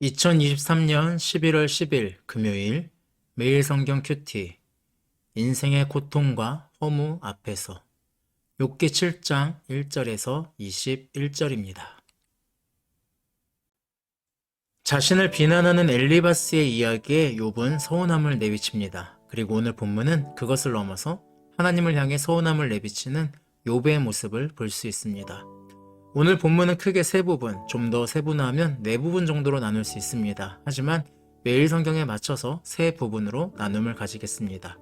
2023년 11월 10일 금요일 매일 성경 큐티 인생의 고통과 허무 앞에서 욥기 7장 1절에서 21절입니다. 자신을 비난하는 엘리바스의 이야기에 욥은 서운함을 내비칩니다. 그리고 오늘 본문은 그것을 넘어서 하나님을 향해 서운함을 내비치는 욥의 모습을 볼 수 있습니다. 오늘 본문은 크게 세 부분, 좀 더 세분화하면 네 부분 정도로 나눌 수 있습니다. 하지만 매일 성경에 맞춰서 세 부분으로 나눔을 가지겠습니다.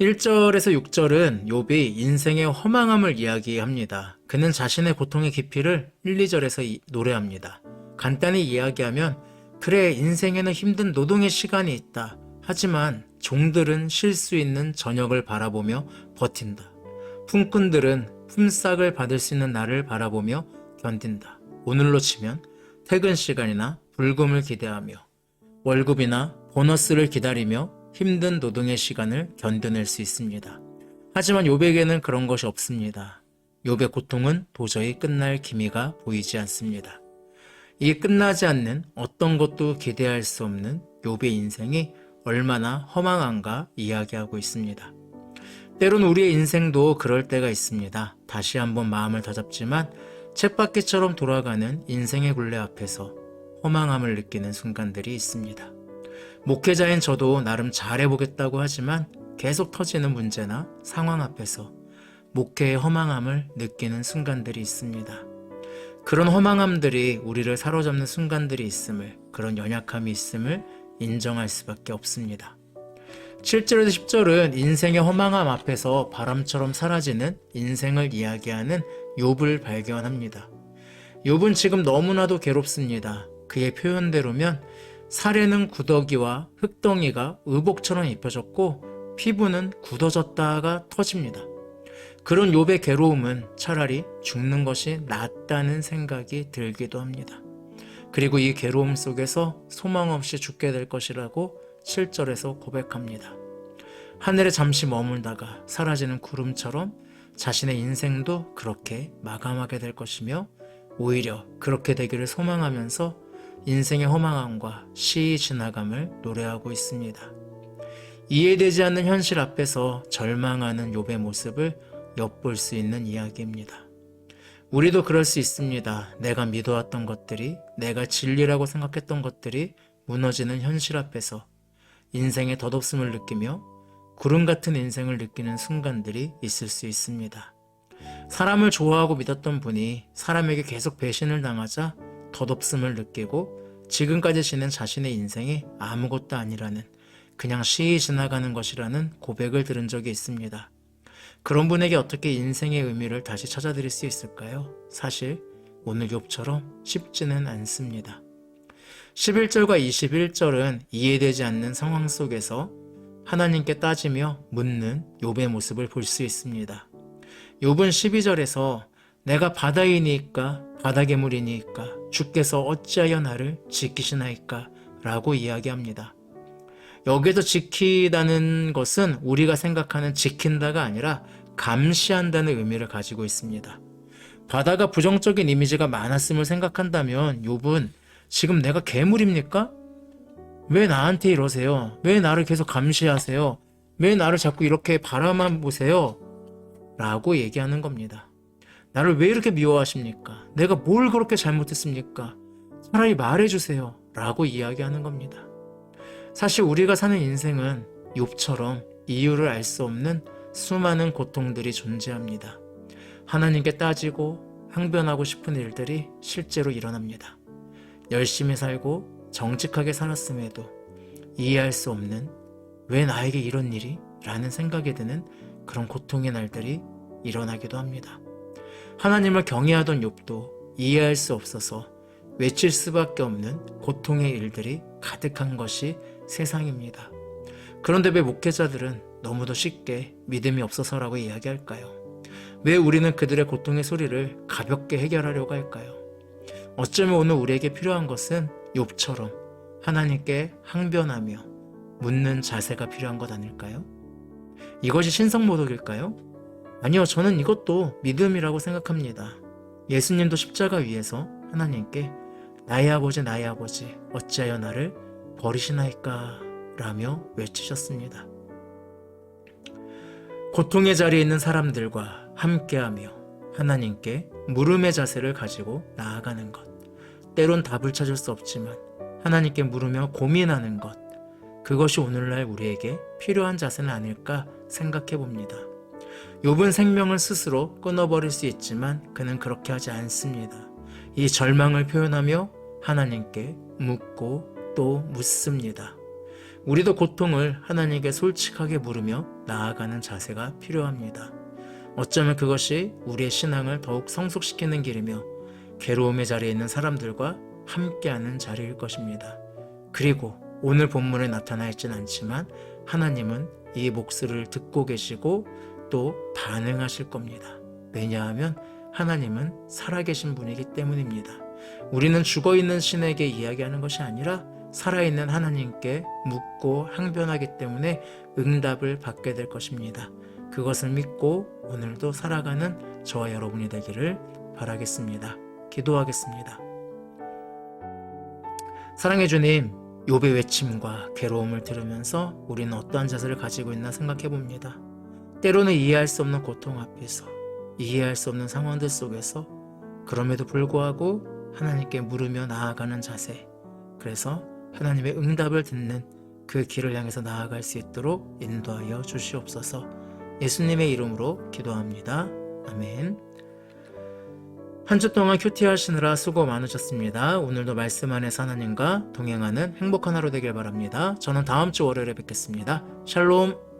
1절에서 6절은 욥이 인생의 허망함을 이야기합니다. 그는 자신의 고통의 깊이를 1, 2절에서 이- 노래합니다. 간단히 이야기하면 그래 인생에는 힘든 노동의 시간이 있다. 하지만 종들은 쉴 수 있는 저녁을 바라보며 버틴다. 품꾼들은 품삯을 받을 수 있는 날을 바라보며 견딘다. 오늘로 치면 퇴근 시간이나 불금을 기대하며 월급이나 보너스를 기다리며 힘든 노동의 시간을 견뎌낼 수 있습니다. 하지만 요백에는 그런 것이 없습니다. 욥의 고통은 도저히 끝날 기미가 보이지 않습니다. 이 끝나지 않는 어떤 것도 기대할 수 없는 욥의 인생이 얼마나 허망한가 이야기하고 있습니다. 때론 우리의 인생도 그럴 때가 있습니다. 다시 한번 마음을 다잡지만 쳇바퀴처럼 돌아가는 인생의 굴레 앞에서 허망함을 느끼는 순간들이 있습니다. 목회자인 저도 나름 잘해보겠다고 하지만 계속 터지는 문제나 상황 앞에서 목회의 허망함을 느끼는 순간들이 있습니다. 그런 허망함들이 우리를 사로잡는 순간들이 있음을, 그런 연약함이 있음을 인정할 수밖에 없습니다. 7절에서 10절은 인생의 허망함 앞에서 바람처럼 사라지는 인생을 이야기하는 욥을 발견합니다. 욥은 지금 너무나도 괴롭습니다. 그의 표현대로면 살에는 구더기와 흙덩이가 의복처럼 입혀졌고 피부는 굳어졌다가 터집니다. 그런 욥의 괴로움은 차라리 죽는 것이 낫다는 생각이 들기도 합니다. 그리고 이 괴로움 속에서 소망 없이 죽게 될 것이라고 7절에서 고백합니다. 하늘에 잠시 머물다가 사라지는 구름처럼 자신의 인생도 그렇게 마감하게 될 것이며 오히려 그렇게 되기를 소망하면서 인생의 허망함과 시의 지나감을 노래하고 있습니다. 이해되지 않는 현실 앞에서 절망하는 욥의 모습을 엿볼 수 있는 이야기입니다. 우리도 그럴 수 있습니다. 내가 믿어왔던 것들이, 내가 진리라고 생각했던 것들이 무너지는 현실 앞에서 인생의 덧없음을 느끼며 구름 같은 인생을 느끼는 순간들이 있을 수 있습니다. 사람을 좋아하고 믿었던 분이 사람에게 계속 배신을 당하자 덧없음을 느끼고 지금까지 지낸 자신의 인생이 아무것도 아니라는 그냥 시이 지나가는 것이라는 고백을 들은 적이 있습니다. 그런 분에게 어떻게 인생의 의미를 다시 찾아드릴 수 있을까요? 사실 오늘 욥처럼 쉽지는 않습니다. 11절과 21절은 이해되지 않는 상황 속에서 하나님께 따지며 묻는 욥의 모습을 볼 수 있습니다. 욥은 12절에서 내가 바다이니까 바다 괴물이니까 주께서 어찌하여 나를 지키시나이까 라고 이야기합니다. 여기서 지키다는 것은 우리가 생각하는 지킨다가 아니라 감시한다는 의미를 가지고 있습니다. 바다가 부정적인 이미지가 많았음을 생각한다면 욥은 지금 내가 괴물입니까? 왜 나한테 이러세요? 왜 나를 계속 감시하세요? 왜 나를 자꾸 이렇게 바라만 보세요? 라고 얘기하는 겁니다. 나를 왜 이렇게 미워하십니까? 내가 뭘 그렇게 잘못했습니까? 차라리 말해주세요. 라고 이야기하는 겁니다. 사실 우리가 사는 인생은 욥처럼 이유를 알 수 없는 수많은 고통들이 존재합니다. 하나님께 따지고 항변하고 싶은 일들이 실제로 일어납니다. 열심히 살고 정직하게 살았음에도 이해할 수 없는 왜 나에게 이런 일이? 라는 생각이 드는 그런 고통의 날들이 일어나기도 합니다. 하나님을 경외하던 욥도 이해할 수 없어서 외칠 수밖에 없는 고통의 일들이 가득한 것이 세상입니다. 그런데 왜 목회자들은 너무도 쉽게 믿음이 없어서라고 이야기할까요? 왜 우리는 그들의 고통의 소리를 가볍게 해결하려고 할까요? 어쩌면 오늘 우리에게 필요한 것은 욥처럼 하나님께 항변하며 묻는 자세가 필요한 것 아닐까요? 이것이 신성모독일까요? 아니요, 저는 이것도 믿음이라고 생각합니다. 예수님도 십자가 위에서 하나님께 나의 아버지 나의 아버지 어찌하여 나를 버리시나이까 라며 외치셨습니다. 고통의 자리에 있는 사람들과 함께하며 하나님께 물음의 자세를 가지고 나아가는 것. 때론 답을 찾을 수 없지만 하나님께 물으며 고민하는 것. 그것이 오늘날 우리에게 필요한 자세는 아닐까 생각해 봅니다. 욥은 생명을 스스로 끊어버릴 수 있지만 그는 그렇게 하지 않습니다. 이 절망을 표현하며 하나님께 묻고 또 묻습니다. 우리도 고통을 하나님께 솔직하게 물으며 나아가는 자세가 필요합니다. 어쩌면 그것이 우리의 신앙을 더욱 성숙시키는 길이며 괴로움의 자리에 있는 사람들과 함께하는 자리일 것입니다. 그리고 오늘 본문에 나타나 있진 않지만 하나님은 이 목소리를 듣고 계시고 또 반응하실 겁니다. 왜냐하면 하나님은 살아계신 분이기 때문입니다. 우리는 죽어 있는 신에게 이야기하는 것이 아니라 살아있는 하나님께 묻고 항변하기 때문에 응답을 받게 될 것입니다. 그것을 믿고 오늘도 살아가는 저와 여러분이 되기를 바라겠습니다. 기도하겠습니다. 사랑해 주님, 욥의 외침과 괴로움을 들으면서 우리는 어떠한 자세를 가지고 있나 생각해 봅니다. 때로는 이해할 수 없는 고통 앞에서, 이해할 수 없는 상황들 속에서, 그럼에도 불구하고 하나님께 물으며 나아가는 자세. 그래서 하나님의 응답을 듣는 그 길을 향해서 나아갈 수 있도록 인도하여 주시옵소서. 예수님의 이름으로 기도합니다. 아멘. 한 주 동안 큐티 하시느라 수고 많으셨습니다. 오늘도 말씀 안에서 하나님과 동행하는 행복한 하루 되길 바랍니다. 저는 다음 주 월요일에 뵙겠습니다. 샬롬.